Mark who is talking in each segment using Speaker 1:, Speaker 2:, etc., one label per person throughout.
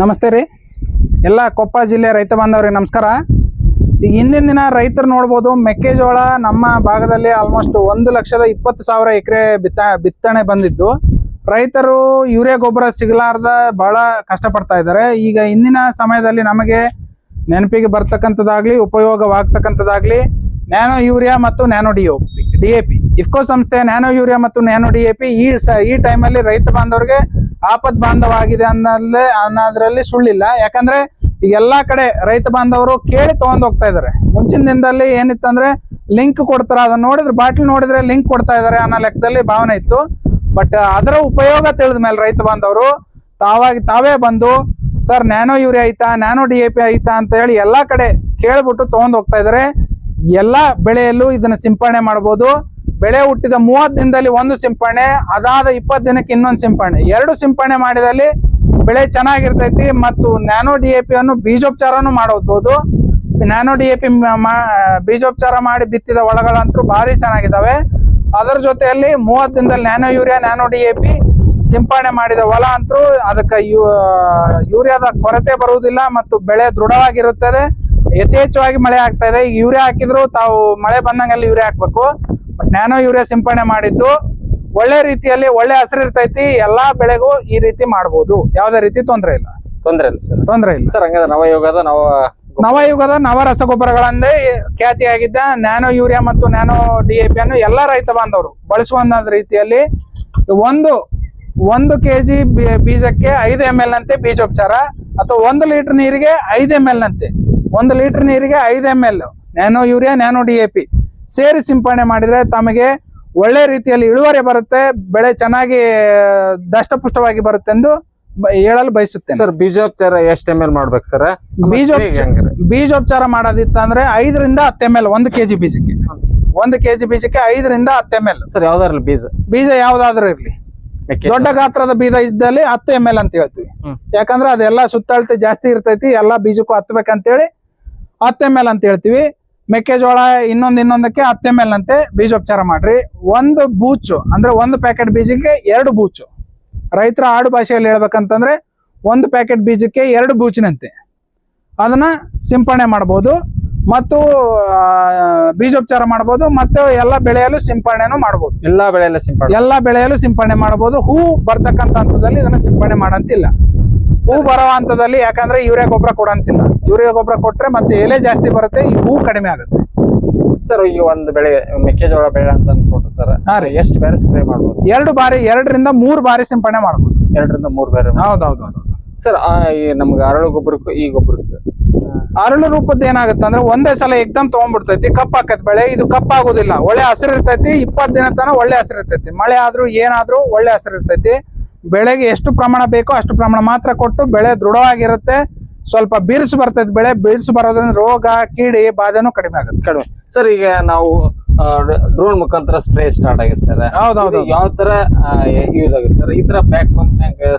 Speaker 1: ನಮಸ್ತೆ ರೀ. ಎಲ್ಲ ಕೊಪ್ಪಳ ಜಿಲ್ಲೆ ರೈತ ಬಾಂಧವ್ರಿಗೆ ನಮಸ್ಕಾರ. ಈಗ ಹಿಂದಿನ ದಿನ ರೈತರು ನೋಡ್ಬೋದು ಮೆಕ್ಕೆಜೋಳ ನಮ್ಮ ಭಾಗದಲ್ಲಿ ಆಲ್ಮೋಸ್ಟ್ ಒಂದು ಲಕ್ಷದ ಇಪ್ಪತ್ತು ಸಾವಿರ ಎಕರೆ ಬಿತ್ತ, ಬಿತ್ತನೆ ಬಂದಿದ್ದು. ರೈತರು ಯೂರಿಯಾ ಗೊಬ್ಬರ ಸಿಗಲಾರ್ದ ಬಹಳ ಕಷ್ಟಪಡ್ತಾ ಇದ್ದಾರೆ. ಈಗ ಇಂದಿನ ಸಮಯದಲ್ಲಿ ನಮಗೆ ನೆನಪಿಗೆ ಬರ್ತಕ್ಕಂಥದ್ದಾಗಲಿ, ಉಪಯೋಗವಾಗ್ತಕ್ಕಂಥದ್ದಾಗಲಿ ನ್ಯಾನೋ ಯೂರಿಯಾ ಮತ್ತು nano D P, D A P. IFFCO ಸಂಸ್ಥೆ ನ್ಯಾನೋ ಯೂರಿಯಾ ಮತ್ತು ನ್ಯಾನೋ ಡಿ ಎ ಪಿ ಈ ಸ, ಈ ಟೈಮಲ್ಲಿ ರೈತ ಬಾಂಧವರಿಗೆ ಆಪತ್ ಬಾಂಧವಾಗಿದೆ ಅನ್ನಲ್ಲೇ, ಅನ್ನೋದ್ರಲ್ಲಿ ಸುಳ್ಳಿಲ್ಲ. ಯಾಕಂದ್ರೆ ಈಗ ಎಲ್ಲಾ ಕಡೆ ರೈತ ಬಾಂಧವರು ಕೇಳಿ ತಗೊಂಡ್ ಹೋಗ್ತಾ ಇದಾರೆ. ಮುಂಚಿನ ದಿನದಲ್ಲಿ ಏನಿತ್ತಂದ್ರೆ ಲಿಂಕ್ ಕೊಡ್ತಾರ, ಅದನ್ನ ನೋಡಿದ್ರೆ, ಬಾಟ್ಲ್ ನೋಡಿದ್ರೆ ಲಿಂಕ್ ಕೊಡ್ತಾ ಇದಾರೆ ಅನ್ನೋ ಲೆಕ್ಕದಲ್ಲಿ ಭಾವನೆ ಇತ್ತು. ಬಟ್ ಅದರ ಉಪಯೋಗ ತಿಳಿದ ಮೇಲೆ ರೈತ ಬಾಂಧವರು ತಾವಾಗಿ ತಾವೇ ಬಂದು, ಸರ್, ನ್ಯಾನೋ ಯೂರಿಯಾ ಐತಾ, ನ್ಯಾನೋ ಡಿ ಎ ಪಿ ಐತಾ ಅಂತ ಹೇಳಿ ಎಲ್ಲಾ ಕಡೆ ಕೇಳ್ಬಿಟ್ಟು ತಗೊಂಡ್ ಹೋಗ್ತಾ ಇದಾರೆ. ಎಲ್ಲಾ ಬೆಳೆಯಲ್ಲೂ ಇದನ್ನ ಸಿಂಪಡಣೆ ಮಾಡಬಹುದು ಬೆಳೆ ಹುಟ್ಟಿದ ಮೂವತ್ತು ದಿನದಲ್ಲಿ ಒಂದು ಸಿಂಪರಣೆ ಅದಾದ ಇಪ್ಪತ್ತು ದಿನಕ್ಕೆ ಇನ್ನೊಂದು ಸಿಂಪರಣೆ ಎರಡು ಸಿಂಪರಣೆ ಮಾಡಿದಲ್ಲಿ ಬೆಳೆ ಚೆನ್ನಾಗಿರ್ತೈತಿ ಮತ್ತು ನ್ಯಾನೋ ಡಿ ಎ ಪಿ ಅನ್ನು ಬೀಜೋಪಚಾರನು ಮಾಡಬಹುದು. ನ್ಯಾನೋ ಡಿ ಎ ಪಿ ಬೀಜೋಪಚಾರ ಮಾಡಿ ಬಿತ್ತಿದ ಒಳಗಳಂತೂ ಭಾರಿ ಚೆನ್ನಾಗಿದ್ದಾವೆ. ಅದರ ಜೊತೆಯಲ್ಲಿ ಮೂವತ್ತು ದಿನದಲ್ಲಿ nano urea, nano D A P ಸಿಂಪರಣೆ ಮಾಡಿದ ಹೊಲ ಅಂತೂ ಅದಕ್ಕೆ ಯೂರಿಯಾದ ಕೊರತೆ ಬರುವುದಿಲ್ಲ ಮತ್ತು ಬೆಳೆ ದೃಢವಾಗಿರುತ್ತದೆ. ಯಥೇಚ್ಛವಾಗಿ ಮಳೆ ಆಗ್ತಾ ಇದೆ. ಯೂರಿಯಾ ಹಾಕಿದ್ರು ತಾವು ಮಳೆ ಬಂದಂಗಲ್ಲಿ ಯೂರಿಯಾ ಹಾಕ್ಬೇಕು. ನ್ಯಾನೋ ಯೂರಿಯಾ ಸಿಂಪಡಣೆ ಮಾಡಿದ್ದು ಒಳ್ಳೆ ರೀತಿಯಲ್ಲಿ ಒಳ್ಳೆ ಹಸಿರು ಇರ್ತೈತಿ ಎಲ್ಲಾ ಬೆಳೆಗೂ ಈ ರೀತಿ ಮಾಡಬಹುದು ಯಾವ್ದೇ ರೀತಿ ತೊಂದರೆ ಇಲ್ಲ.
Speaker 2: ತೊಂದರೆ ಇಲ್ಲ ಸರ್.
Speaker 1: ತೊಂದರೆ ಇಲ್ಲ.
Speaker 2: ಸರ್ ಹಂಗಾದ್ರೆ ನವಯುಗದ ನವ
Speaker 1: ನವಯುಗದ ನವ ರಸಗೊಬ್ಬರಗಳಂದೇ ಖ್ಯಾತಿಯಾಗಿದ್ದ ನ್ಯಾನೋ ಯೂರಿಯಾ ಮತ್ತು ನ್ಯಾನೋ ಡಿ ಎ ಪಿ ಅನ್ನು ಎಲ್ಲಾ ರೈತ ಬಾಂಧವರು ಬಳಸುವಂತ ರೀತಿಯಲ್ಲಿ ಒಂದು ಒಂದು ಕೆಜಿ ಬೀಜಕ್ಕೆ ಐದು ಎಂ ಎಲ್ ನಂತೆ ಬೀಜೋಪಚಾರ ಅಥವಾ ಒಂದು ಲೀಟರ್ ನೀರಿಗೆ ಐದು ಎಂ ಎಲ್ ನಂತೆ. ಒಂದು ಲೀಟರ್ ನೀರಿಗೆ ಐದು M L. Nano urea nano D A P. ಸೇರಿ ಸಿಂಪಡಣೆ ಮಾಡಿದ್ರೆ ತಮಗೆ ಒಳ್ಳೆ ರೀತಿಯಲ್ಲಿ ಇಳುವರಿ ಬರುತ್ತೆ ಬೆಳೆ ಚೆನ್ನಾಗಿ ದಷ್ಟಪುಷ್ಟವಾಗಿ ಬರುತ್ತೆಂದು ಹೇಳಲು ಬಯಸುತ್ತೇನೆ.
Speaker 2: ಸರ್ ಬೀಜೋಪಚಾರ ಎಷ್ಟು ಎಂ ಎಲ್ ಮಾಡ್ಬೇಕು ಸರ್?
Speaker 1: ಬೀಜೋಪಚಾರ ಬೀಜೋಪಚಾರ ಮಾಡೋದಿತ್ತಂದ್ರೆ ಐದರಿಂದ ಹತ್ತು ಎಂ ಎಲ್ ಒಂದು ಕೆಜಿ ಬೀಜಕ್ಕೆ. ಒಂದು ಕೆಜಿ ಬೀಜಕ್ಕೆ ಐದರಿಂದ ಹತ್ತು ಎಂ ಎಲ್
Speaker 2: ಸರ್ ಯಾವ್ದಾರಲ್ಲ ಬೀಜ?
Speaker 1: ಬೀಜ ಯಾವ್ದಾದ್ರೂ ಇರ್ಲಿ. ದೊಡ್ಡ ಗಾತ್ರದ ಬೀಜ ಇದ್ದಲ್ಲಿ ಹತ್ತು ಎಂ ಎಲ್ ಅಂತ ಹೇಳ್ತೀವಿ. ಯಾಕಂದ್ರೆ ಅದೆಲ್ಲ ಸುತ್ತಳತೆ ಜಾಸ್ತಿ ಇರ್ತೈತಿ ಎಲ್ಲಾ ಬೀಜಕ್ಕೂ ಹತ್ಬೇಕಂತೇಳಿ ಹತ್ತು ಎಂ ಎಲ್ ಅಂತ ಹೇಳ್ತೀವಿ. ಮೆಕ್ಕೆಜೋಳ ಇನ್ನೊಂದ್ ಇನ್ನೊಂದಕ್ಕೆ ಹತ್ತೆ ಮೇಲಂತೆ ಬೀಜೋಪಚಾರ ಮಾಡ್ರಿ. ಒಂದು ಬೂಚು ಅಂದ್ರೆ ಒಂದು ಪ್ಯಾಕೆಟ್ ಬೀಜಕ್ಕೆ ಎರಡು ಬೂಚು. ರೈತರ ಆಡು ಭಾಷೆಯಲ್ಲಿ ಹೇಳ್ಬೇಕಂತಂದ್ರೆ ಒಂದು ಪ್ಯಾಕೆಟ್ ಬೀಜಕ್ಕೆ ಎರಡು ಬೂಚಿನಂತೆ. ಅದನ್ನ ಸಿಂಪಡಣೆ ಮಾಡ್ಬೋದು ಮತ್ತು ಬೀಜೋಪಚಾರ ಮಾಡ್ಬೋದು ಮತ್ತು ಎಲ್ಲ ಬೆಳೆಯಲು ಸಿಂಪರಣೆನೂ ಮಾಡ್ಬೋದು.
Speaker 2: ಎಲ್ಲಾ ಬೆಳೆಯಲ್ಲೂ ಸಿಂಪಡಣೆ.
Speaker 1: ಎಲ್ಲ ಬೆಳೆಯಲು ಸಿಂಪಡಣೆ ಮಾಡಬಹುದು ಹೂ ಬರ್ತಕ್ಕಂಥ ಹಂತದಲ್ಲಿ ಇದನ್ನ ಸಿಂಪಡಣೆ ಮಾಡಂತಿಲ್ಲ. ಹೂ ಬರೋ ಹಂತದಲ್ಲಿ ಯಾಕಂದ್ರೆ ಯೂರಿಯಾ ಗೊಬ್ಬರ ಕೊಡಂತಿಲ್ಲ. ಯೂರಿಯಾ ಗೊಬ್ಬರ ಕೊಟ್ರೆ ಮತ್ತೆ ಎಲೆ ಜಾಸ್ತಿ ಬರುತ್ತೆ ಈ ಹೂ ಕಡಿಮೆ ಆಗುತ್ತೆ.
Speaker 2: ಸರ್ ಈ ಒಂದು ಬೆಳೆ ಮೆಕ್ಕೆಜೋಳ ಬೆಳೆ ಅಂತ ಅಂದ್ಕೊಂಡು ಸರ್
Speaker 1: ಹಾ ರೀ.
Speaker 2: ಎಷ್ಟು ಬೇರೆ ಸ್ಪ್ರೇ ಮಾಡ್ಬೋದು
Speaker 1: ಎರಡು ಬಾರಿ ಎರಡರಿಂದ ಮೂರು ಬಾರಿ ಸಿಂಪಡಣೆ ಮಾಡಬಹುದು
Speaker 2: ಎರಡರಿಂದ ಮೂರು ಬೇರೆ
Speaker 1: ಹೌದೌದು
Speaker 2: ಸರ್ ಈ ನಮ್ಗೆ ಅರಳು ಗೊಬ್ಬರಕ್ಕೂ ಈ ಗೊಬ್ಬರಕ್ಕೂ.
Speaker 1: ಅರಳು ರೂಪದ ಏನಾಗುತ್ತೆ ಅಂದ್ರೆ ಒಂದೇ ಸಲ ಎಕ್ದಮ್ ತಗೊಂಡ್ಬಿಡ್ತೈತಿ ಕಪ್ಪ ಹಾಕತ್ ಬೆಳೆ ಇದು ಕಪ್ಪ ಆಗೋದಿಲ್ಲ. ಒಳ್ಳೆ ಹಸಿರು ಇರ್ತೈತಿ ಇಪ್ಪತ್ತು ದಿನ ತನ ಒಳ್ಳೆ ಹಸಿರು ಇರ್ತೈತಿ. ಮಳೆ ಆದ್ರೂ ಏನಾದ್ರೂ ಒಳ್ಳೆ ಹಸಿರು ಇರ್ತೈತಿ. ಬೆಳೆಗೆ ಎಷ್ಟು ಪ್ರಮಾಣ ಬೇಕೋ ಅಷ್ಟು ಪ್ರಮಾಣ ಮಾತ್ರ ಕೊಟ್ಟು ಬೆಳೆ ದೃಢವಾಗಿರುತ್ತೆ. ಸ್ವಲ್ಪ ಬಿರುಸು ಬರ್ತೈತೆ ಬೆಳೆ ಬಿರುಸು ಬರೋದ್ರಿಂದ ರೋಗ ಕೀಡಿ ಬಾಧೆನೂ ಕಡಿಮೆ ಆಗುತ್ತೆ.
Speaker 2: ಕಡಿಮೆ. ಸರ್ ಈಗ ನಾವು ಡ್ರೋನ್ ಮುಖಾಂತರ ಸ್ಪ್ರೇ ಸ್ಟಾರ್ಟ್ ಆಗಿದೆ ಸರ್.
Speaker 1: ಹೌದೌದು
Speaker 2: ಯಾವ ತರ ಯೂಸ್ ಆಗುತ್ತೆ ಸರ್? ಈ ತರ ಬ್ಯಾಕ್ ಪಂಪ್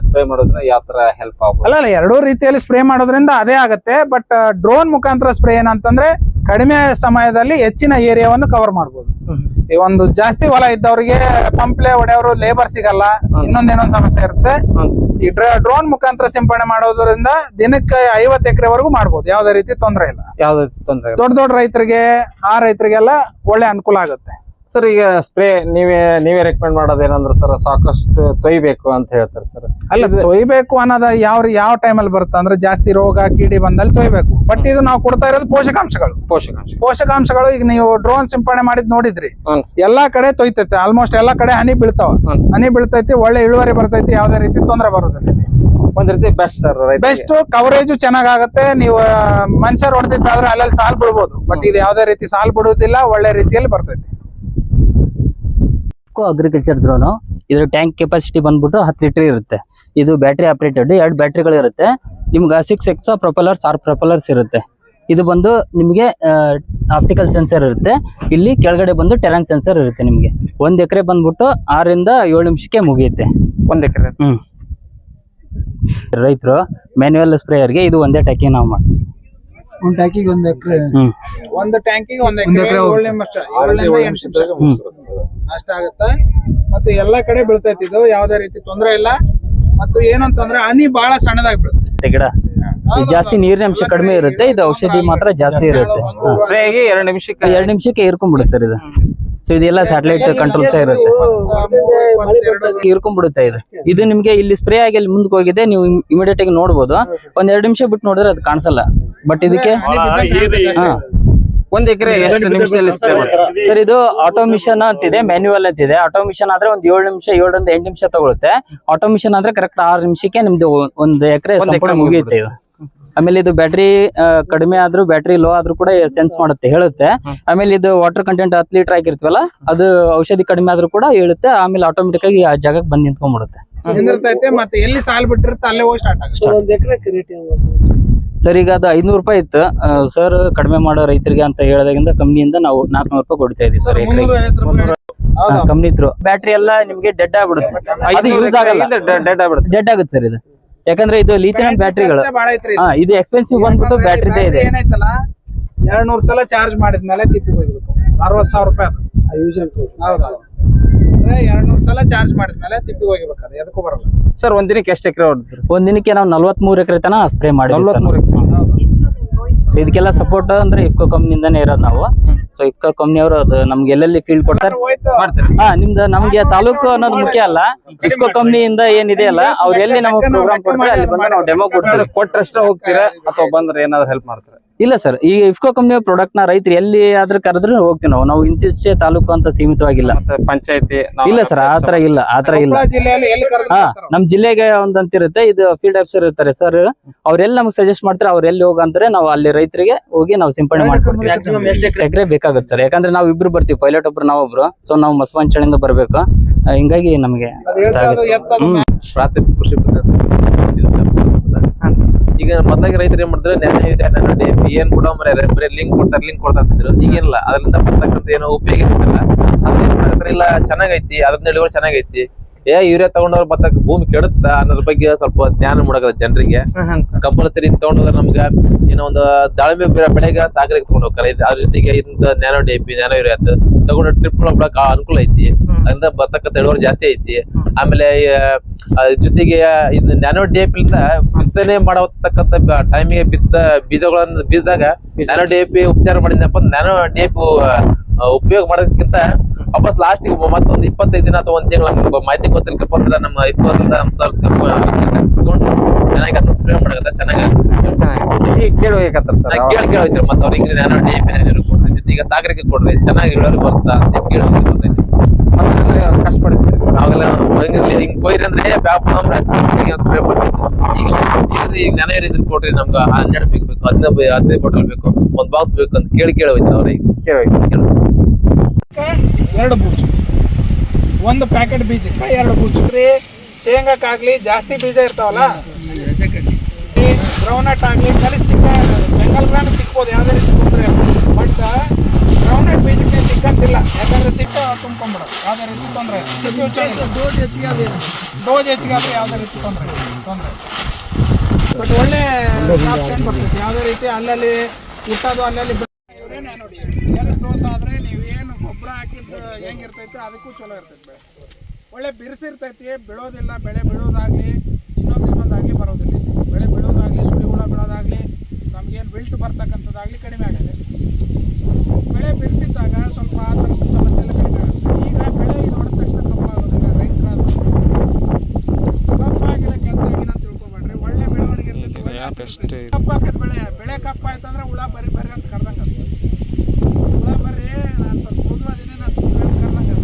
Speaker 2: ಸ್ಪ್ರೇ ಮಾಡೋದ್ರ ಯಾವ ತರ ಹೆಲ್ಪ್ ಆಗುತ್ತೆ
Speaker 1: ಅಲ್ಲ ಅಲ್ಲ ಎರಡೂ ರೀತಿಯಲ್ಲಿ ಸ್ಪ್ರೇ ಮಾಡೋದ್ರಿಂದ ಅದೇ ಆಗುತ್ತೆ. ಬಟ್ ಡ್ರೋನ್ ಮುಖಾಂತರ ಸ್ಪ್ರೇ ಏನಂತಂದ್ರೆ ಕಡಿಮೆ ಸಮಯದಲ್ಲಿ ಹೆಚ್ಚಿನ ಏರಿಯಾವನ್ನು ಕವರ್ ಮಾಡ್ಬೋದು. ಈ ಒಂದು ಜಾಸ್ತಿ ಹೊಲ ಇದ್ದವರಿಗೆ ಪಂಪ್ಲೆ ಹೊಡೆಯವರು ಲೇಬರ್ ಸಿಗಲ್ಲ ಇನ್ನೊಂದ್ ಇನ್ನೊಂದ್ ಸಮಸ್ಯೆ ಇರುತ್ತೆ. ಈ ಡ್ರೋನ್ ಮುಖಾಂತರ ಸಿಂಪಡಣೆ ಮಾಡೋದ್ರಿಂದ ದಿನಕ್ಕೆ ಐವತ್ ಎಕರೆವರೆಗೂ ಮಾಡಬಹುದು ಯಾವ್ದೇ ರೀತಿ ತೊಂದರೆ ಇಲ್ಲ.
Speaker 2: ಯಾವ್ದೇ ತೊಂದರೆ
Speaker 1: ದೊಡ್ಡ ದೊಡ್ಡ ರೈತರಿಗೆ ಆ ರೈತರಿಗೆಲ್ಲ ಒಳ್ಳೆ ಅನುಕೂಲ ಆಗುತ್ತೆ.
Speaker 2: ಸರ್ ಈಗ ಸ್ಪ್ರೇ ನೀವೇ ನೀವೇ ರೆಕಮೆಂಡ್ ಮಾಡೋದೇನಂದ್ರೆ ಸರ್ ಸಾಕಷ್ಟು ತೊಯ್ಬೇಕು ಅಂತ ಹೇಳ್ತಾರೆ ಸರ್
Speaker 1: ಅಲ್ಲ ತೊಯ್ಬೇಕು ಅನ್ನೋದ ಯಾವ ಯಾವ ಟೈಮಲ್ಲಿ ಬರುತ್ತೆ? ಅಂದ್ರೆ ಜಾಸ್ತಿ ರೋಗ ಕೀಡಿ ಬಂದಲ್ಲಿ ತೊಯ್ಬೇಕು. ಬಟ್ ಇದು ನಾವು ಕೊಡ್ತಾ ಇರೋದು ಪೋಷಕಾಂಶಗಳು.
Speaker 2: ಪೋಷಕಾಂಶ.
Speaker 1: ಪೋಷಕಾಂಶಗಳು ಈಗ ನೀವು ಡ್ರೋನ್ ಸಿಂಪಡಣೆ ಮಾಡಿದ್ ನೋಡಿದ್ರಿ. ಎಲ್ಲಾ ಕಡೆ ತೊಯ್ತೈತೆ. ಆಲ್ಮೋಸ್ಟ್ ಎಲ್ಲಾ ಕಡೆ ಹನಿ ಬೀಳ್ತಾವ. ಹನಿ ಬೀಳ್ತೈತಿ ಒಳ್ಳೆ ಇಳುವರಿ ಬರ್ತೈತಿ ಯಾವ್ದೇ ರೀತಿ ತೊಂದರೆ ಬರೋದಿಲ್ಲ.
Speaker 2: ಒಂದ್ ರೀತಿ ಬೆಸ್ಟ್ ಸರ್
Speaker 1: ಬೆಸ್ಟ್ ಕವರೇಜು ಚೆನ್ನಾಗಾಗತ್ತೆ. ನೀವು ಮನುಷ್ಯರು ಹೊಡೆದಿದ್ದಾದ್ರೆ ಅಲ್ಲಲ್ಲಿ ಸಾಲ್ ಬಿಡ್ಬೋದು ಬಟ್ ಇದು ಯಾವ್ದೇ ರೀತಿ ಸಾಲ್ ಬಿಡುವುದಿಲ್ಲ ಒಳ್ಳೆ ರೀತಿಯಲ್ಲಿ ಬರ್ತೈತಿ.
Speaker 3: ಅಗ್ರಿಕಲ್ಚರ್ ಡ್ರೋನು ಇದ್ರ ಟ್ಯಾಂಕ್ ಕೆಪಾಸಿಟಿ ಬಂದ್ಬಿಟ್ಟು ಹತ್ತು ಲೀಟರ್ ಇರುತ್ತೆ. ಇದು ಬ್ಯಾಟ್ರಿ ಆಪರೇಟೆಡ್ ಎರಡು ಬ್ಯಾಟರಿಗಳು ಇರುತ್ತೆ. ನಿಮ್ಗೆ ಸಿಕ್ಸ್ ಎಕ್ಸ್ ಪ್ರೊಪೆಲರ್ಸ್ ಆರ್ ಪ್ರೊಪೆಲರ್ಸ್ ಇರುತ್ತೆ. ಇದು ಬಂದು ನಿಮಗೆ ಆಪ್ಟಿಕಲ್ ಸೆನ್ಸರ್ ಇರುತ್ತೆ. ಇಲ್ಲಿ ಕೆಳಗಡೆ ಬಂದು ಟೆರನ್ ಸೆನ್ಸರ್ ಇರುತ್ತೆ ನಿಮಗೆ. ಒಂದು ಎಕರೆ ಬಂದ್ಬಿಟ್ಟು ಆರರಿಂದ ಏಳು ನಿಮಿಷಕ್ಕೆ ಮುಗಿಯುತ್ತೆ.
Speaker 2: ಒಂದು ಎಕರೆ.
Speaker 3: ಹ್ಞೂ ರೈತರು ಮ್ಯಾನ್ಯುವಲ್ ಸ್ಪ್ರೇಯರ್ಗೆ ಇದು ಒಂದೇ ಟ್ಯಾಕಿ ನಾವು ಮಾಡ್ತೀವಿ.
Speaker 1: ಒಂದ್ ಟ್ಯಾಂಕಿಗೆ ಒಂದ್ ಎಕರೆ.
Speaker 3: ಹ್ಮ್.
Speaker 1: ಒಂದು ಟ್ಯಾಂಕಿಗೆ ಒಂದ್ ಎಕರೆ ಅಷ್ಟ ಆಗತ್ತ ಏಳರಿಂದ ಎಂಟು ನಿಮಿಷ.
Speaker 3: ಹ್ಮ್.
Speaker 1: ಅಷ್ಟಾಗತ್ತೆ ಮತ್ತೆ ಎಲ್ಲಾ ಕಡೆ ಬೀಳ್ತೈತಿ ಇದು ಯಾವ್ದೇ ರೀತಿ ತೊಂದರೆ ಇಲ್ಲ. ಮತ್ತು ಏನಂತಂದ್ರೆ ಹನಿ ಬಹಳ ಸಣ್ಣದಾಗಿ ಬೀಳುತ್ತೆ.
Speaker 3: ಗಿಡ? ಇದು ಜಾಸ್ತಿ ನೀರಿನ ಅಂಶ ಕಡಿಮೆ ಇರುತ್ತೆ ಇದು ಔಷಧಿ ಮಾತ್ರ ಜಾಸ್ತಿ ಇರುತ್ತೆ.
Speaker 2: ಸ್ಪ್ರೇ ಆಗಿ ಎರಡು ನಿಮಿಷಕ್ಕೆ
Speaker 3: ಎರಡು ನಿಮಿಷಕ್ಕೆ ಹೀರ್ಕೊಂಡ್ಬಿಡುತ್ತೆ ಸರ್ ಇದು. ಸೊ ಇದೆಲ್ಲ ಸ್ಯಾಟಲೈಟ್ ಕಂಟ್ರೋಲ್ಸ್ ಇರುತ್ತೆ. ಹೀರ್ಕೊಂಡ್ಬಿಡುತ್ತೆ ಇದು. ಇದು ನಿಮ್ಗೆ ಇಲ್ಲಿ ಸ್ಪ್ರೇ ಆಗಿ ಅಲ್ಲಿ ಮುಂದಕ್ಕೆ ಹೋಗಿದೆ ನೀವು ಇಮಿಡಿಯೇಟ್ ಆಗಿ ನೋಡ್ಬೋದು. ಒಂದ್ ಎರಡು ನಿಮಿಷ ಬಿಟ್ಟು ನೋಡಿದ್ರೆ ಅದು ಕಾಣಿಸಲ್ಲ. ಬಟ್ ಇದಕ್ಕೆ? ಹಾ
Speaker 2: ಒಂದ್ ಎಕರೆ ಎಷ್ಟು ನಿಮಿಷದಲ್ಲಿ ಸ್ಪ್ರೇ ಮಾಡ್ತಾರೆ
Speaker 3: ಸರ್ ಇದು ಆಟೋಮಿಷನ್ ಅಂತಿದೆ ಮ್ಯಾನ್ಯುವಲ್ ಅಂತಿದೆ. ಆಟೋಮಿಷನ್ ಆದ್ರೆ ಒಂದ್ ಏಳು ನಿಮಿಷ ಏಳರಿಂದ ಎಂಟು ನಿಮಿಷ ತಗೊಳುತ್ತೆ. ಆಟೋಮಿಷನ್ ಆದ್ರೆ ಕರೆಕ್ಟ್ ಆರು ನಿಮಿಷಕ್ಕೆ ನಿಮ್ದು ಒಂದ್ ಎಕರೆ ಸಂಪೂರ್ಣ ಮುಗಿಯುತ್ತೆ ಇದು. ಆಮೇಲೆ ಇದು ಬ್ಯಾಟ್ರಿ ಕಡಿಮೆ ಆದ್ರೂ ಬ್ಯಾಟ್ರಿ ಲೋ ಆದ್ರೂ ಕೂಡ ಸೆನ್ಸ್ ಮಾಡುತ್ತೆ ಹೇಳುತ್ತೆ. ಆಮೇಲೆ ಇದು ವಾಟರ್ ಕಂಟೆಂಟ್ ಹತ್ತು ಲೀಟರ್ ಆಗಿರ್ತೀವಲ್ಲ ಅದು ಔಷಧಿ ಕಡಿಮೆ ಆದ್ರೂ ಕೂಡ ಹೇಳುತ್ತೆ ಆಮೇಲೆ ಆಟೋಮೆಟಿಕ್ ಆಗಿ ಆ ಜಾಗಕ್ಕೆ ಬಂದ್ ನಿಂತ್ಕೊಂಡ್ಬಿಡುತ್ತೆ.
Speaker 1: ಮತ್ತೆ ಎಲ್ಲಿ ಸಾಲ್ ಬಿಟ್ಟಿರುತ್ತೆ ಅಲ್ಲೇ ಹೋಗಿ ಸ್ಟಾರ್ಟ್ ಆಗುತ್ತೆ.
Speaker 3: ಸರ್ ಈಗ ಅದು ಐದ್ನೂರು ರೂಪಾಯಿ ಇತ್ತು. ಸರ್ ಕಡಿಮೆ ಮಾಡೋ ರೈತರಿಗೆ ಅಂತ ಹೇಳಿದಾಗಿಂದ ಕಂಪ್ನಿಯಿಂದ ನಾವು ನಾಲ್ಕುನೂರು ರೂಪಾಯಿ ಕೊಡ್ತಾ ಇದೀವಿ ಸರ್ ಎಕರೆಗೆ ಕಂಪ್ನಿ ತ್ರೂ ಬ್ಯಾಟ್ರಿ ಎಲ್ಲ ನಿಮ್ಗೆ ಡೆಡ್ ಆಗ್ಬಿಡುತ್ತೆ. ಅದು ಯೂಸ್ ಆಗಲ್ಲ.
Speaker 2: ಡೆಡ್ ಆಗ್ಬಿಡುತ್ತೆ.
Speaker 3: ಡೆಡ್ ಆಗುತ್ತೆ ಸರ್ ಇದು. ಯಾಕಂದ್ರೆ ಇದು ಲಿಥಿಯಂ ಬ್ಯಾಟ್ರಿಗಳು ಹಾ ಇದು ಎಕ್ಸ್ಪೆನ್ಸಿವ್ ಬಂದ್ಬಿಟ್ಟು ಬ್ಯಾಟ್ರಿದೇ ಇದೆ.
Speaker 1: ಏನಾಯ್ತಲ್ಲ? ಎರಡ್ ನೂರ್ ಸಲ ಚಾರ್ಜ್ ಮಾಡಿದ್ಮೇಲೆ ತಿಪ್ಪಿ ಹೋಗ್ಬೇಕು ಅರವತ್ ಸಾವಿರ ರೂಪಾಯಿ ಅಂದ್ರೆ ಎರಡ್ ಮೂರ್ ಸಲ ಚಾರ್ಜ್ ಮಾಡಿದ್ಮೇಲೆ ತಿಪ್ಪಿ ಹೋಗ್ಬೇಕು ಅದು ಎದಕ್ಕೂ ಬರಲ್ಲ.
Speaker 2: ಸರ್ ಒಂದ್ ದಿನಕ್ಕೆ ಎಷ್ಟು ಎಕರೆ ಹೊಡೆದ್ರಿ?
Speaker 3: ಒಂದ್ ದಿನಕ್ಕೆ ನಾವು ನಲ್ವತ್ಮೂರು ಎಕರೆ ತನ ಸ್ಪ್ರೇ ಮಾಡಿ
Speaker 2: ನಲ್ವತ್ಮೂರು
Speaker 3: ಸೊ ಇದಕ್ಕೆಲ್ಲ ಸಪೋರ್ಟ್ ಅಂದ್ರೆ ಇಫ್ಕೋ ಕಂಪ್ನಿಯಿಂದಾನೇ ಇರೋದು ನಾವು. ಸೊ ಇಫ್ಕೋ ಕಂಪ್ನಿ ಅವರು ಅದು ನಮ್ಗೆ ಎಲ್ಲೆಲ್ಲಿ ಫೀಲ್ಡ್ ಕೊಡ್ತಾರೆ? ಹಾ ನಿಮ್ದು ನಮ್ಗೆ ತಾಲೂಕು ಅನ್ನೋದು ಮುಖ್ಯ ಅಲ್ಲ. ಇಫ್ಕೋ ಕಂಪ್ನಿಯಿಂದ ಏನಿದೆ ಅಲ್ಲ ಅವ್ರು ಎಲ್ಲಿ ನಮಗೆ ಪ್ರೋಗ್ರಾಮ್ ಕೊಡ್ತಾರೆ ಅಲ್ಲಿ ಬಂದು ನಾವು ಡೆಮೋ ಕೊಡ್ತೀವಿ
Speaker 2: ಕೊಟ್ರಷ್ಟೇ ಹೋಗ್ತೀರಾ ಅಥವಾ ಬಂದ್ರೆ ಏನಾದ್ರು ಹೆಲ್ಪ್ ಮಾಡ್ತೀರಾ?
Speaker 3: ಇಲ್ಲ ಸರ್ ಈ ಇಫ್ಕೋ ಕಂಪ್ನಿ ಪ್ರಾಡಕ್ಟ್ನ ರೈತರು ಎಲ್ಲಿ ಆದ್ರೂ ಕರೆದ್ರೆ ಹೋಗ್ತೀವಿ ನಾವು. ನಾವು ಇಂತಿಷ್ಟೇ ತಾಲೂಕು ಅಂತ ಸೀಮಿತವಾಗಿಲ್ಲ.
Speaker 2: ಮತ್ತೆ ಪಂಚಾಯತಿ
Speaker 3: ಇಲ್ಲ ಸರ್ ಆತರ ಇಲ್ಲ ಆತರ ಇಲ್ಲ.
Speaker 1: ಕೊಪ್ಪಳ ಜಿಲ್ಲೆಯಲ್ಲಿ ಎಲ್ಲಿ ಕರೆದ್ರು
Speaker 3: ಹಾ ನಮ್ ಜಿಲ್ಲೆಗೆ ಒಂದಂತ ಇರುತ್ತೆ ಇದು ಫೀಲ್ಡ್ ಆಫೀಸರ್ ಇರ್ತಾರೆ ಸರ್ ಅವ್ರೆಲ್ಲ ನಮ್ಗೆ ಸಜೆಸ್ಟ್ ಮಾಡ್ತಾರೆ ಅವ್ರ ಎಲ್ಲಿ ಹೋಗಂತಾರೆ ನಾವು ಅಲ್ಲಿ ರೈತರಿಗೆ ಹೋಗಿ ನಾವು ಸಿಂಪಡಣೆ ಮಾಡ್ತೀವಿ ಎಕರೆ ಬೇಕಾಗುತ್ತೆ ಸರ್ ಯಾಕಂದ್ರೆ ನಾವು ಇಬ್ರು ಬರ್ತೀವಿ ಪೈಲಟ್ ಒಬ್ರು ನಾವೊಬ್ರು ಸೊ ನಾವು ಮಸ್ಪಂಚಣಿಂದ ಬರ್ಬೇಕು. ಹಿಂಗಾಗಿ ನಮಗೆ
Speaker 4: ಪ್ರಾಥಮಿಕ ಕೃಷಿ ಪದ್ಧತಿ ಈಗ ಮೊದಲಾಗಿ ರೈತರು ಏನ್ ಮಾಡ್ತಾರೆ ನೆನೆ ಇದೆ ನೆನೆ ಡಿ ಏನ್ ಕೊಡೋ ಮರ್ಯಾರ ಬರೀ ಲಿಂಕ್ ಕೊಡ್ತಾರೆ ಲಿಂಕ್ ಕೊಡ್ತಾ ಅಂತಿದ್ರು. ಈಗೇನಿಲ್ಲ ಅದರಿಂದ ಬರ್ತಕ್ಕಂತ ಏನೋ ಉಪಯೋಗ ಇರ್ತಿಲ್ಲ. ಅದ್ರ ಏನ್ ಮಾಡ್ತಾರೆ ಇಲ್ಲ ಚೆನ್ನಾಗೈತಿ ಅದ್ರನ್ನ ಇಳುವರಿ ಚೆನ್ನಾಗೈತಿ. ಏ ಯೂರಿಯಾ ತಗೊಂಡವ್ರ ಮತ್ತ ಭೂಮಿ ಕೆಡುತ್ತ? ಅನ್ನೋದ್ರ ಬಗ್ಗೆ ಸ್ವಲ್ಪ ಜ್ಞಾನ ಮೂಡಕದ ಜನರಿಗೆ. ಕಂಪಲ್ಸರಿ ತಗೊಂಡೋದ್ರೆ ನಮ್ಗ ಏನೋ ಒಂದು ದಾಳಿಂಬೆ ಬೆಳೆಗ ಸಾಗರಕ್ಕೆ ತಗೊಂಡ್ ಹೋಗ್ತಾರೆ. ಅದ್ರ ಜೊತೆಗೆ ಇಂದ nano D P nano urea ತಗೊಂಡ್ರೆ ಟ್ರಿಪ್ ಬಿಡಕ್ ಅನುಕೂಲ ಐತಿ. ಅದರಿಂದ ಬರ್ತಕ್ಕಂಥ ಇಳುವರಿ ಜಾಸ್ತಿ ಐತಿ. ಆಮೇಲೆ ಜೊತೆಗೆ ಇದು ನ್ಯಾನೋ ಡಿಎಪಿ ಬಿತ್ತನೆ ಮಾಡತಕ್ಕಂತ ಟೈಮಿಗೆ ಬಿತ್ತ ಬೀಜಗಳನ್ನ ಬೀಜದಾಗ ನ್ಯಾನೋ ಡಿಎಪಿ ಉಪಚಾರ ಮಾಡಿದ್ನಪ್ಪ ನ್ಯಾನೋ ಡಿಎಪಿ ಉಪಯೋಗ ಮಾಡೋದಕ್ಕಿಂತ ವಾಪಸ್ ಲಾಸ್ಟ್ ಮತ್ತೊಂದು ಇಪ್ಪತ್ತೈದು ದಿನ ಅಥವಾ ಒಂದ್ ತಿಂಗಳ ಮಾಹಿತಿ ಗೊತ್ತಿಲ್ಲಪ್ಪ ಅಂದ್ರೆ ನಮ್ಮ ಇಪ್ಪತ್ತರಿಂದ ನಮ್ಮ ಸರ್ಸ್ ಕರ್ಕೊಂಡು ಚೆನ್ನಾಗಿ ಅದನ್ನ ಸ್ಪ್ರೇ ಮಾಡಕತ್ತ ಚೆನ್ನಾಗಿ
Speaker 2: ಚೆನ್ನಾಗಿ ಕೇಳ್ಬೇಕಂತಾರ ಸರ್
Speaker 4: ಕೇಳಿ ಮತ್ತೆ ಅವ್ರಿಗೆ ನ್ಯಾನೋ ಡಿ ಪಿ ಕೊಡ್ರಿ ಜೊತೆಗೆ ಸಾಗರಕ್ಕೆ ಕೊಡ್ರಿ ಚೆನ್ನಾಗಿ ಇಳುವರಿ ಬರುತ್ತಾ ಅಂತ ಕೇಳಿ
Speaker 2: ಮತ್ತೆ ಕಷ್ಟಪಡ್ತೀರಿ
Speaker 4: ಅವಾಗೆಲ್ಲ ಆಗಲ್ಲ ಹಿಂಗ್ ಕೊಯ್ರಿ ಅಂದ್ರೆ ಬ್ಯಾಪ್ ಅಂದ್ರೆ ಸ್ಪ್ರೇ ಮಾಡ್ತಿದ್ವಿ ಈಗ ಈಗ ಈಗ ನೆನೆ ಇದ್ರ ಕೊಡ್ರಿ ನಮ್ಗೆ ಹನ್ನೆರಡು ಬೇಕು ಬೇಕು. ಹದಿನೈದು ಹದಿನೈದು ಬಾಟಲ್ ಬೇಕು. ಒಂದ್ ಬಾಕ್ಸ್ ಬೇಕು ಅಂತ ಕೇಳಿ ಕೇಳಿ ಹೋಯ್ತು ಅವ್ರಿಗೆ
Speaker 1: ಎರಡು ಬೂಚ್. ಒಂದು ಪ್ಯಾಕೆಟ್ ಬೀಜಕ್ಕೆ ಎರಡು ಬೂಚ್. ರೀ ಶೇಂಗಾಕ್ಕಾಗ್ಲಿ ಜಾಸ್ತಿ ಬೀಜ ಇರ್ತಾವಲ್ಲ? ಗ್ರೌಂಡ್ನಟ್ ಆಗ್ಲಿ ಕಲಿಸ್ತಿಕ್ಕ ಬೆಂಗಲ್ ಗ್ರಾಮ್ ತಿಕ್ಬೋದು ಯಾವುದೇ ರೀತಿ ತೊಂದರೆ ಬಟ್ ಗ್ರೌಂಡ್ನಟ್ ಬೀಜಕ್ಕೆ ಸಿಕ್ಕಂತಿಲ್ಲ ಯಾಕಂದ್ರೆ ಸಿಟ್ಟು ತುಂಬ್ಕೊಂಡ್ಬಿಡೋದು ಯಾವ್ದೇ ರೀತಿ ತೊಂದರೆ ಡೋಸ್ ಹೆಚ್ಚಿಗೆ ಆದ್ರೆ ಡೋಸ್ ಹೆಚ್ಚಿಗೆ ಆದ್ರೆ ಯಾವ್ದೇ ರೀತಿ ತೊಂದರೆ ತೊಂದರೆ ಬಟ್ ಒಳ್ಳೆ ಆಪ್ಷನ್ ಬರ್ತೈತಿ ಯಾವುದೇ ರೀತಿ ಅಲ್ಲಲ್ಲಿ ಹುಟ್ಟೋದು ಅಲ್ಲಲ್ಲಿ ಇವ್ರೇನೇ ನೋಡಿ. ಎರಡು ಡೋಸ್ ಆದ್ರೆ ನೀವು ಏನು ಗೊಬ್ಬರ ಹಾಕಿದ್ದು ಹೆಂಗಿರ್ತೈತೆ ಅದಕ್ಕೂ ಚಲೋ ಇರ್ತೈತೆ ಒಳ್ಳೆ ಬಿರುಸಿರ್ತೈತಿ ಬಿಡೋದಿಲ್ಲ ಬೆಳೆ ಬಿಡೋದಾಗ್ಲಿ ಇನ್ನೊಂದು ಇನ್ನೊಂದಾಗ್ಲಿ ಬರೋದಿಲ್ಲ ಬೆಳೆ ಬಿಡೋದಾಗ್ಲಿ ಸುಳಿ ಹುಳ ಬಿಡೋದಾಗ್ಲಿ ನಮ್ಗೇನು ಬಿಲ್ಟ್ ಬರ್ತಕ್ಕಂಥದ್ದಾಗ್ಲಿ ಕಡಿಮೆ ಆಗದೆ ಬೆಳೆ ಬೆಳೆಸಿದ್ದಾಗ ಸ್ವಲ್ಪ ಆ ಥರದ ಸಮಸ್ಯೆ ಎಲ್ಲ ಕಡಿಮೆ ಆಗುತ್ತೆ. ಈಗ ಬೆಳೆ ಇದು ಹೊಡೆದ ತಕ್ಷಣ ಕಪ್ಪಾಗೋದಿಲ್ಲ ರೈತರಾದ ಕಪ್ಪಾಗಿಲ್ಲ ಕೆಲಸ ಆಗಿಲ್ಲ ಅಂತ ತಿಳ್ಕೊಬೇಡ್ರಿ. ಒಳ್ಳೆ ಬೆಳವಣಿಗೆ ಇರ್ತೈತಿ ಒಳ್ಳೆ ಹಸಿರು ಇರ್ತೈತಿ. ಕಪ್ಪಾಕತ್ ಬೆಳೆ. ಬೆಳೆ ಕಪ್ಪಾಯ್ತಂದ್ರೆ ಹುಳ ಬರಿ ಬರ್ರಿ ಅಂತ ಕರ್ದಂಗ ಹುಳ ಬರ್ರಿ ನಾನು ಸ್ವಲ್ಪ ಮೃದುವಾದಿನಿ ನಾನು ಕರ್ದಂಗ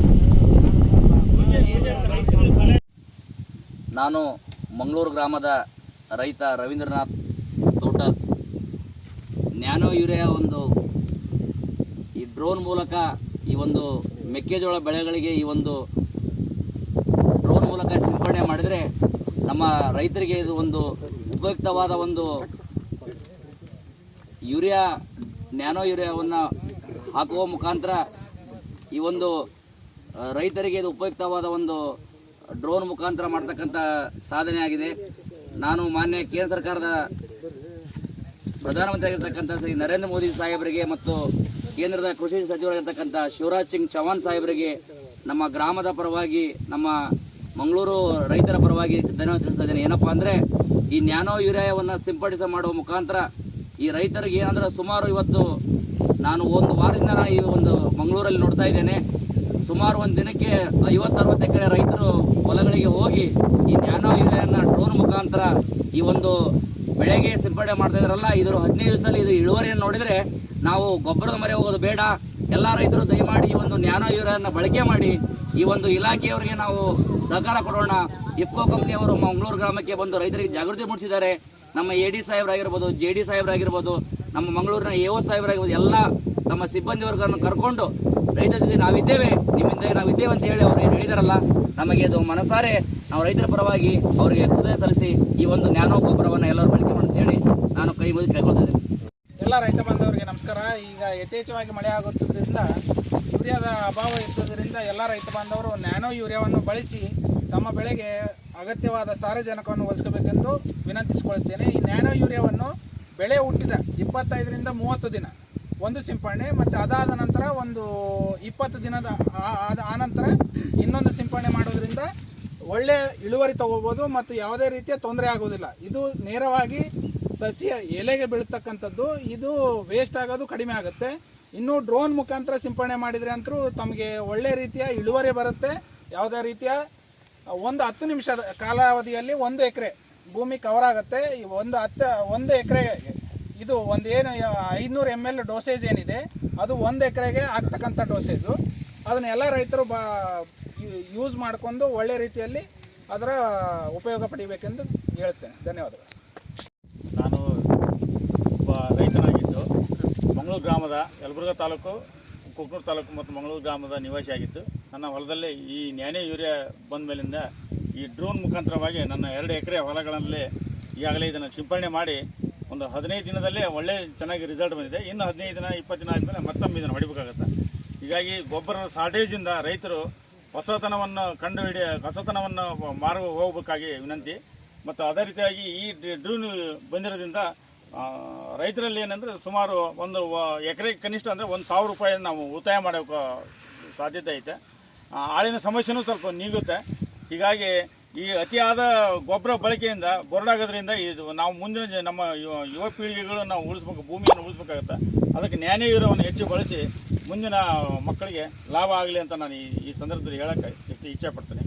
Speaker 5: ನಾನು ಮಂಗಳೂರು ಗ್ರಾಮದ ರೈತ ರವೀಂದ್ರನಾಥ್ ತೋಟಲ್ ನ್ಯಾನೋ ಯೂರಿಯಾ ಒಂದು ಡ್ರೋನ್ ಮೂಲಕ ಈ ಒಂದು ಮೆಕ್ಕೆಜೋಳ ಬೆಳೆಗಳಿಗೆ ಈ ಒಂದು ಡ್ರೋನ್ ಮೂಲಕ ಸಿಂಪಡಣೆ ಮಾಡಿದರೆ ನಮ್ಮ ರೈತರಿಗೆ ಇದು ಒಂದು ಉಪಯುಕ್ತವಾದ ಒಂದು ಯೂರಿಯಾ, ನ್ಯಾನೋ ಯೂರಿಯಾವನ್ನು ಹಾಕುವ ಮುಖಾಂತರ ಈ ಒಂದು ರೈತರಿಗೆ ಇದು ಉಪಯುಕ್ತವಾದ ಒಂದು ಡ್ರೋನ್ ಮುಖಾಂತರ ಮಾಡ್ತಕ್ಕಂಥ ಸಾಧನೆ ಆಗಿದೆ. ನಾನು ಮಾನ್ಯ ಕೇಂದ್ರ ಸರ್ಕಾರದ ಪ್ರಧಾನಮಂತ್ರಿ ಆಗಿರ್ತಕ್ಕಂಥ ಶ್ರೀ ನರೇಂದ್ರ ಮೋದಿ ಸಾಹೇಬರಿಗೆ ಮತ್ತು ಕೇಂದ್ರದ ಕೃಷಿ ಸಚಿವರಾಗಿರ್ತಕ್ಕಂಥ ಶಿವರಾಜ್ ಸಿಂಗ್ ಚೌಹಾಣ್ ಸಾಹೇಬರಿಗೆ ನಮ್ಮ ಗ್ರಾಮದ ಪರವಾಗಿ, ನಮ್ಮ ಮಂಗಳೂರು ರೈತರ ಪರವಾಗಿ ಧನ್ಯವಾದ ತಿಳಿಸ್ತಾ ಇದ್ದೇನೆ. ಏನಪ್ಪಾ ಅಂದರೆ, ಈ ನ್ಯಾನೋ ಯೂರಿಯಾವನ್ನು ಸಿಂಪಡಿಸ ಮಾಡುವ ಮುಖಾಂತರ ಈ ರೈತರಿಗೆ ಏನಂದ್ರೆ ಸುಮಾರು ಇವತ್ತು ನಾನು ಒಂದು ವಾರದಿಂದ ಈ ಒಂದು ಮಂಗಳೂರಲ್ಲಿ ನೋಡ್ತಾ ಇದ್ದೇನೆ. ಸುಮಾರು ಒಂದು ದಿನಕ್ಕೆ ಐವತ್ತು ಅರವತ್ತು ಎಕರೆ ರೈತರು ಹೊಲಗಳಿಗೆ ಹೋಗಿ ಈ ನ್ಯಾನೋ ಯೂರಿಯಾನ ಡ್ರೋನ್ ಮುಖಾಂತರ ಈ ಒಂದು ಬೆಳೆಗೆ ಸಿಂಪಡಣೆ ಮಾಡ್ತಾ ಇದ್ರಲ್ಲ ಇದ್ರ ಹದಿನೈದು ದಿವಸದಲ್ಲಿ ಇದು ಇಳುವರಿಯನ್ನು ನೋಡಿದ್ರೆ ನಾವು ಗೊಬ್ಬರದ ಮರೆ ಹೋಗೋದು ಬೇಡ. ಎಲ್ಲ ರೈತರು ದಯಮಾಡಿ ಈ ಒಂದು ನ್ಯಾನೋ ಯೂರಿಯಾನ ಬಳಕೆ ಮಾಡಿ, ಈ ಒಂದು ಇಲಾಖೆಯವರಿಗೆ ನಾವು ಸಹಕಾರ ಕೊಡೋಣ. ಇಫ್ಕೋ ಕಂಪ್ನಿಯವರು ಮಂಗಳೂರು ಗ್ರಾಮಕ್ಕೆ ಬಂದು ರೈತರಿಗೆ ಜಾಗೃತಿ ಮೂಡಿಸಿದ್ದಾರೆ. ನಮ್ಮ ಎ ಡಿ ಸಾಹೇಬರಾಗಿರ್ಬೋದು ಜೆ ಡಿ ಸಾಹೇಬರಾಗಿರ್ಬೋದು ನಮ್ಮ ಮಂಗಳೂರಿನ ಎ ಒ ಸಾಹೇಬರಾಗಿರ್ಬೋದು ಎಲ್ಲ ತಮ್ಮ ಸಿಬ್ಬಂದಿ ವರ್ಗವನ್ನು ಕರ್ಕೊಂಡು ರೈತರ ಜೊತೆ ನಾವಿದ್ದೇವೆ, ನಿಮ್ಮಿಂದ ನಾವಿದ್ದೇವೆ ಅಂತ ಹೇಳಿ ಅವರು ಹೇಳಿದಾರಲ್ಲ, ನಮಗೆ ಅದು ಮನಸಾರೆ. ನಾವು ರೈತರ ಪರವಾಗಿ ಅವರಿಗೆ ಹೃದಯ ಸಲ್ಲಿಸಿ ಈ ಒಂದು ನ್ಯಾನೋ ಗೊಬ್ಬರವನ್ನು ಎಲ್ಲರೂ ಬಳಕೆ ಹೇಳಿ ನಾನು ಕೈ ಮುಗಿದು
Speaker 1: ಎಲ್ಲ ರೈತ ಬಾಂಧವರಿಗೆ ನಮಸ್ಕಾರ. ಈಗ ಯಥೇಚ್ಛವಾಗಿ ಮಳೆ ಆಗುತ್ತಿದ್ದರಿಂದ ಯೂರಿಯಾದ ಅಭಾವ ಇರುವುದರಿಂದ ಎಲ್ಲ ರೈತ ಬಾಂಧವರು ನ್ಯಾನೋ ಯೂರಿಯಾವನ್ನು ಬಳಸಿ ತಮ್ಮ ಬೆಳೆಗೆ ಅಗತ್ಯವಾದ ಸಾರಜನಕವನ್ನು ಒದಗಿಸಬೇಕೆಂದು ವಿನಂತಿಸಿಕೊಳ್ಳುತ್ತೇನೆ. ಈ ನ್ಯಾನೋ ಯೂರಿಯಾವನ್ನು ಬೆಳೆ ಹುಟ್ಟಿದ ಇಪ್ಪತ್ತೈದರಿಂದ ಮೂವತ್ತು ದಿನ, ಒಂದು ಸಿಂಪಡಣೆ ಮತ್ತು ಅದಾದ ನಂತರ ಒಂದು ಇಪ್ಪತ್ತು ದಿನದ ಆನಂತರ ಇನ್ನೊಂದು ಸಿಂಪಡಣೆ ಮಾಡೋದ್ರಿಂದ ಒಳ್ಳೆ ಇಳುವರಿ ತಗೋಬೋದು ಮತ್ತು ಯಾವುದೇ ರೀತಿಯ ತೊಂದರೆ ಆಗೋದಿಲ್ಲ. ಇದು ನೇರವಾಗಿ ಸಸ್ಯ ಎಲೆಗೆ ಬೀಳ್ತಕ್ಕಂಥದ್ದು. ಇದು ವೇಸ್ಟ್ ಆಗೋದು ಕಡಿಮೆ ಆಗುತ್ತೆ. ಇನ್ನು ಡ್ರೋನ್ ಮುಖಾಂತರ ಸಿಂಪಡಣೆ ಮಾಡಿದರೆ ಅಂತೂ ತಮಗೆ ಒಳ್ಳೆ ರೀತಿಯ ಇಳುವರಿ ಬರುತ್ತೆ. ಯಾವುದೇ ರೀತಿಯ ಒಂದು ಹತ್ತು ನಿಮಿಷದ ಕಾಲಾವಧಿಯಲ್ಲಿ ಒಂದು ಎಕರೆ ಭೂಮಿ ಕವರ್ ಆಗುತ್ತೆ. ಒಂದು ಹತ್ತು, ಒಂದು ಎಕರೆ ಇದು ಒಂದು ಏನು, ಐದುನೂರು ಎಂ ಎಲ್ ಡೋಸೇಜ್ ಏನಿದೆ, ಅದು ಒಂದು ಎಕರೆಗೆ ಆಗ್ತಕ್ಕಂಥ ಡೋಸೇಜು ಅದನ್ನೆಲ್ಲ ರೈತರು ಬಾ ಯೂಸ್ ಮಾಡಿಕೊಂಡು ಒಳ್ಳೆ ರೀತಿಯಲ್ಲಿ ಅದರ ಉಪಯೋಗ ಪಡಿಬೇಕೆಂದು ಹೇಳ್ತೇನೆ ಧನ್ಯವಾದಗಳು.
Speaker 6: ನಾನು ಒಬ್ಬ ರೈತನಾಗಿದ್ದು, ಮಂಗಳೂರು ಗ್ರಾಮದ ಯಲಬುರ್ಗ ತಾಲೂಕು, ಕುಕ್ನೂರು ತಾಲೂಕು ಮತ್ತು ಮಂಗಳೂರು ಗ್ರಾಮದ ನಿವಾಸಿ ಆಗಿದ್ದು, ನನ್ನ ಹೊಲದಲ್ಲಿ ಈ ನ್ಯಾನೆ ಯೂರಿಯಾ ಬಂದ ಮೇಲಿಂದ ಈ ಡ್ರೋನ್ ಮುಖಾಂತರವಾಗಿ ನನ್ನ ಎರಡು ಎಕರೆ ಹೊಲಗಳಲ್ಲಿ ಈಗಾಗಲೇ ಇದನ್ನು ಸಿಂಪಡಣೆ ಮಾಡಿ ಒಂದು ಹದಿನೈದು ದಿನದಲ್ಲೇ ಒಳ್ಳೆ ಚೆನ್ನಾಗಿ ರಿಸಲ್ಟ್ ಬಂದಿದೆ. ಇನ್ನು ಹದಿನೈದು ದಿನ, ಇಪ್ಪತ್ತು ದಿನ ಆದಮೇಲೆ ಮತ್ತೊಮ್ಮೆ ಇದನ್ನು ಹೊಡಿಬೇಕಾಗತ್ತೆ. ಹೀಗಾಗಿ ಗೊಬ್ಬರದ ಶಾರ್ಟೇಜಿಂದ ರೈತರು ಹೊಸತನವನ್ನು ಕಂಡುಹಿಡಿಯ ಹೊಸತನವನ್ನು ಮಾರು ಹೋಗಬೇಕಾಗಿ ವಿನಂತಿ. ಮತ್ತು ಅದೇ ರೀತಿಯಾಗಿ ಈ ಡ್ರೂನ್ ಬಂದಿರೋದ್ರಿಂದ ರೈತರಲ್ಲಿ ಏನಂದರೆ ಸುಮಾರು ಒಂದು ಎಕರೆ ಕನಿಷ್ಠ ಅಂದರೆ ಒಂದು ಸಾವಿರ ರೂಪಾಯಿ ನಾವು ಉಳಿತಾಯ ಮಾಡೋಕೆ ಸಾಧ್ಯತೆ ಐತೆ. ಆಳಿನ ಸಮಸ್ಯೆನೂ ಸ್ವಲ್ಪ ನೀಗುತ್ತೆ. ಹೀಗಾಗಿ ಈ ಅತಿಯಾದ ಗೊಬ್ಬರ ಬಳಕೆಯಿಂದ, ಬೊರಡಾಗೋದ್ರಿಂದ ಇದು ನಾವು ಮುಂದಿನ ನಮ್ಮ ಯುವ ಯುವ ಪೀಳಿಗೆಗಳು ನಾವು ಉಳಿಸ್ಬೇಕು, ಭೂಮಿಯನ್ನು ಉಳಿಸ್ಬೇಕಾಗತ್ತೆ. ಅದಕ್ಕೆ ನ್ಯಾಯ ಇರೋವನ್ನು ಹೆಚ್ಚು ಬಳಸಿ ಮುಂದಿನ ಮಕ್ಕಳಿಗೆ ಲಾಭ ಆಗಲಿ ಅಂತ ನಾನು ಈ ಸಂದರ್ಭದಲ್ಲಿ ಹೇಳಕ್ಕೆ ಎಷ್ಟು ಇಚ್ಛೆ ಪಡ್ತೇನೆ.